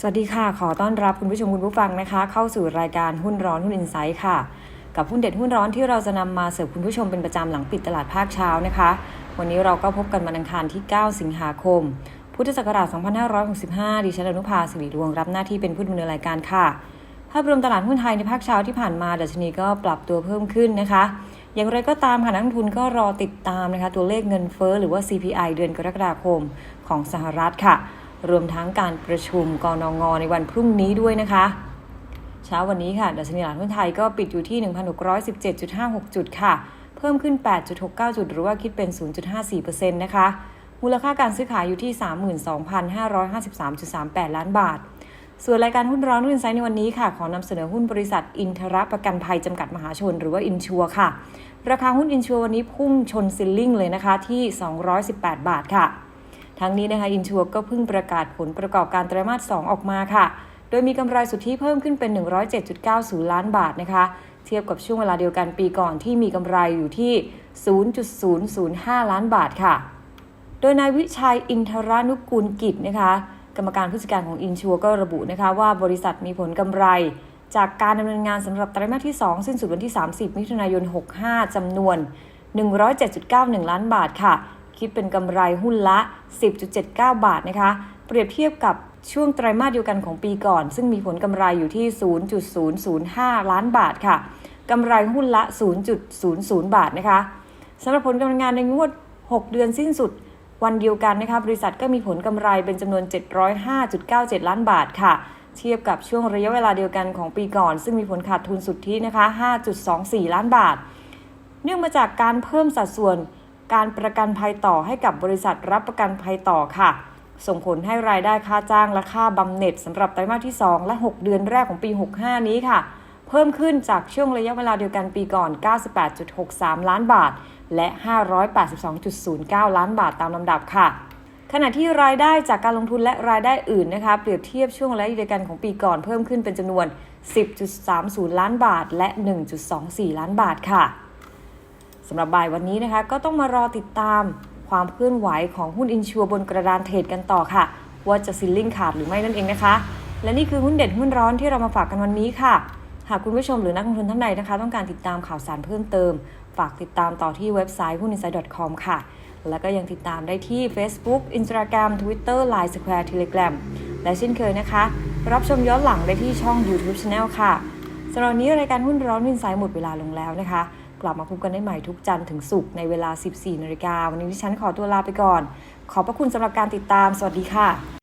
สวัสดีค่ะ ขอต้อนรับคุณผู้ชมคุณผู้ฟังนะคะ เข้าสู่รายการหุ้นร้อนหุ้นอินไซต์ค่ะ กับหุ้นเด็ดหุ้นร้อนที่เราจะนำมาเสิร์ฟคุณผู้ชมเป็นประจำหลังปิดตลาดภาคเช้านะคะ วันนี้เราก็พบกันวันอังคารที่ 9 สิงหาคม พุทธศักราช 2565 ดิฉันอนุภาสิริดวงรับหน้าที่เป็นผู้ดำเนินรายการค่ะ ภาพรวมตลาดหุ้นไทยในภาคเช้าที่ผ่านมาดัชนีก็ปรับตัวเพิ่มขึ้นนะคะ อย่างไรก็ตามค่ะนักลงทุนก็รอติดตามนะคะตัวเลขเงินเฟ้อหรือว่า CPI เดือนกรกฎาคมของสหรัฐค่ะ รวมทั้งการประชุมกนงในวันพรุ่งนี้ด้วยนะคะ เช้าวันนี้ค่ะดัชนีตลาดหุ้นไทยก็ปิดอยู่ที่ 1,617.56 จุดค่ะ เพิ่มขึ้น 8.69 จุด หรือว่าคิดเป็น 0.54%นะคะมูลค่าการซื้อขายอยู่ที่ 32,553.38 ล้านบาท ส่วนรายการหุ้นร้อนหุ้นอินไซด์ในวันนี้ค่ะ ขอนำเสนอหุ้นบริษัทอินทรประกันภัยจำกัดมหาชนหรือว่าอินชัวค่ะ ราคาหุ้นอินชัววันนี้พุ่งชนซิลลิงเลยนะคะที่ 218 บาทค่ะ ทั้งนี้นะคะอินชัวก็เพิ่งประกาศผลประกอบการไตรมาส 2 ออกมาค่ะ โดยมีกำไรสุทธิเพิ่มขึ้นเป็น 107.90 ล้านบาทนะคะ เทียบกับช่วงเวลาเดียวกันปีก่อนที่มีกำไรอยู่ที่ 0.005 ล้านบาทค่ะ โดยนายวิชัยอินทรานุกูลกิจนะคะกรรมการผู้จัดการของอินชัวก็ระบุนะคะว่าบริษัทมีผลกำไร จากการดำเนินงานสำหรับไตรมาสที่ 2 สิ้นสุดวันที่ 30 มิถุนายน 65จำนวน 107.91 ล้านบาทค่ะ คิดเป็นกำไรหุ้นละ 10.79 บาทนะคะ เปรียบเทียบกับช่วงไตรมาสเดียวกันของปีก่อน ซึ่งมีผลกำไรอยู่ที่ 0.005 ล้านบาทค่ะกำไรหุ้นละ 0.00 บาทนะคะสำหรับผลการดำเนินงานในงวด 6 เดือนสิ้นสุด วันเดียวกันนะคะบริษัทก็มีผลกำไรเป็นจำนวน 705.97 ล้านบาทค่ะ เทียบกับช่วงระยะเวลาเดียวกันของปีก่อน ซึ่งมีผลขาดทุนสุทธินะคะ 5.24 ล้านบาท เนื่องมาจากการเพิ่มสัดส่วน การประกันภัยต่อให้กับบริษัทรับประกันภัยต่อค่ะ ส่งผลให้รายได้ค่าจ้างและค่าบำเหน็จสำหรับไตรมาสที่ 2 และ 6 เดือนแรกของปี 65 นี้ค่ะ เพิ่มขึ้นจากช่วงระยะเวลาเดียวกันปีก่อน 98.63 ล้านบาท และ 582.09 ล้านบาทตามลำดับค่ะขณะที่รายได้จากการลงทุนและรายได้อื่นนะคะเปรียบเทียบช่วงระยะเดียวกันของปีก่อนเพิ่มขึ้นเป็นจำนวน 10.30 ล้านบาท และ 1.24 ล้านบาทค่ะ สำหรับบ่ายวันนี้นะคะก็ต้องมารอติดตามความเคลื่อนไหวของหุ้นอินชัวบนกระดานเทรดกันต่อค่ะ ว่าจะซิลลิงขาดหรือไม่นั่นเองนะคะ และนี่คือหุ้นเด็ดหุ้นร้อนที่เรามาฝากกันวันนี้ค่ะ หากคุณผู้ชมหรือนักลงทุนท่านใดนะคะ ต้องการติดตามข่าวสารเพิ่มเติม ฝากติดตามต่อที่เว็บไซต์หุ้น insight com ค่ะ แล้วก็ยังติดตามได้ที่ Facebook Instagram Twitter Line Square Telegram และเช่นเคยนะคะ รับชมย้อนหลังได้ที่ช่อง YouTube Channel ค่ะสำหรับนนี้รายการหุ้นร้อนวินไซด์หมดเวลาลงแล้วนะคะ กลับมาพบกันได้ใหม่ทุกจันทร์ถึงศุกร์ในเวลา 14นาฬิกาวันนี้ดิฉันขอตัวลาไปก่อน ขอบพระคุณสำหรับการติดตาม สวัสดีค่ะ